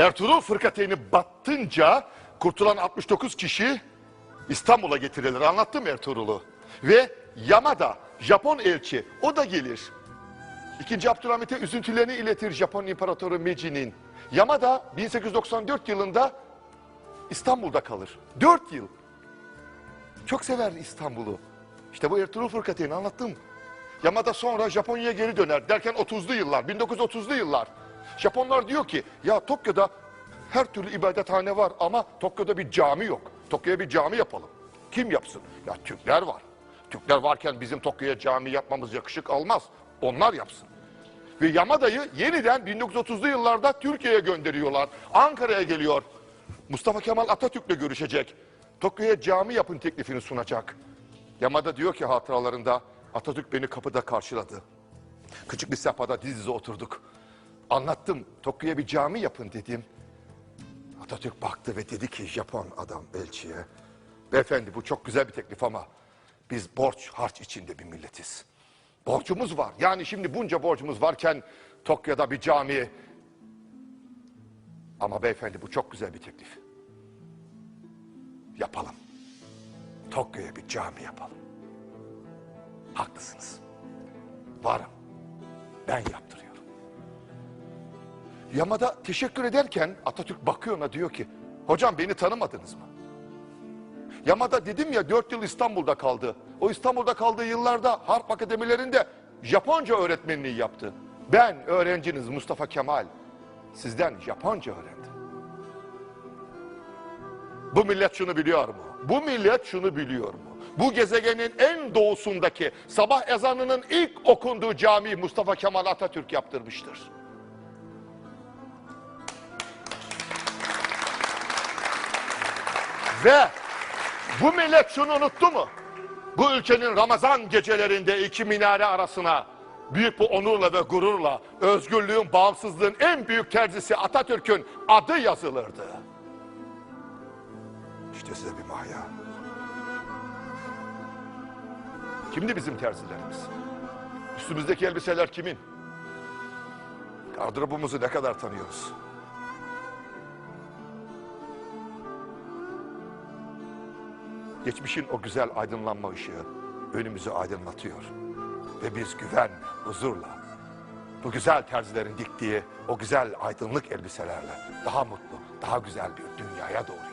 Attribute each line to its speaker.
Speaker 1: Ertuğrul fırkateyni battınca kurtulan 69 kişi İstanbul'a getirilir. Anlattım Ertuğrul'u. Ve Yamada Japon elçi o da gelir. İkinci Abdülhamit'e üzüntülerini iletir Japon İmparatoru Meji'nin. Yamada 1894 yılında İstanbul'da kalır. 4 yıl. Çok sever İstanbul'u. İşte bu Ertuğrul Fırkateyni anlattım. Yamada sonra Japonya'ya geri döner derken 30'lu yıllar, 1930'lu yıllar. Japonlar diyor ki ya Tokyo'da her türlü ibadethane var ama Tokyo'da bir cami yok. Tokyo'ya bir cami yapalım. Kim yapsın? Ya Türkler var. Türkler varken bizim Tokyo'ya cami yapmamız yakışık almaz. Onlar yapsın. Ve Yamada'yı yeniden 1930'lu yıllarda Türkiye'ye gönderiyorlar. Ankara'ya geliyor. Mustafa Kemal Atatürk'le görüşecek. Tokyo'ya cami yapın teklifini sunacak. Yamada diyor ki hatıralarında Atatürk beni kapıda karşıladı. Küçük bir sehpada diz dize oturduk. Anlattım Tokyo'ya bir cami yapın dedim. Atatürk baktı ve dedi ki Japon adam elçiye. Beyefendi bu çok güzel bir teklif ama biz borç harç içinde bir milletiz. Borcumuz var. Yani şimdi bunca borcumuz varken Tokyo'da bir cami. Ama beyefendi bu çok güzel bir teklif. Yapalım. Tokyo'ya bir cami yapalım. Haklısınız. Varım. Ben yaptırıyorum. Yamada teşekkür ederken Atatürk bakıyor ona diyor ki hocam beni tanımadınız mı? Yamada dedim ya dört yıl İstanbul'da kaldı. O İstanbul'da kaldığı yıllarda harp akademilerinde Japonca öğretmenliği yaptı. Ben öğrenciniz Mustafa Kemal. Sizden Japonca öğrendim. Bu millet şunu biliyor mu? Bu millet şunu biliyor mu? Bu gezegenin en doğusundaki sabah ezanının ilk okunduğu cami Mustafa Kemal Atatürk yaptırmıştır. Ve bu millet şunu unuttu mu? Bu ülkenin Ramazan gecelerinde iki minare arasına büyük bir onurla ve gururla özgürlüğün, bağımsızlığın en büyük terzisi Atatürk'ün adı yazılırdı. İşte size bir mahya. Kimdi bizim terzilerimiz? Üstümüzdeki elbiseler kimin? Gardırobumuzu ne kadar tanıyoruz? Geçmişin o güzel aydınlanma ışığı önümüzü aydınlatıyor. Ve biz güven, huzurla bu güzel terzilerin diktiği o güzel aydınlık elbiselerle daha mutlu, daha güzel bir dünyaya doğru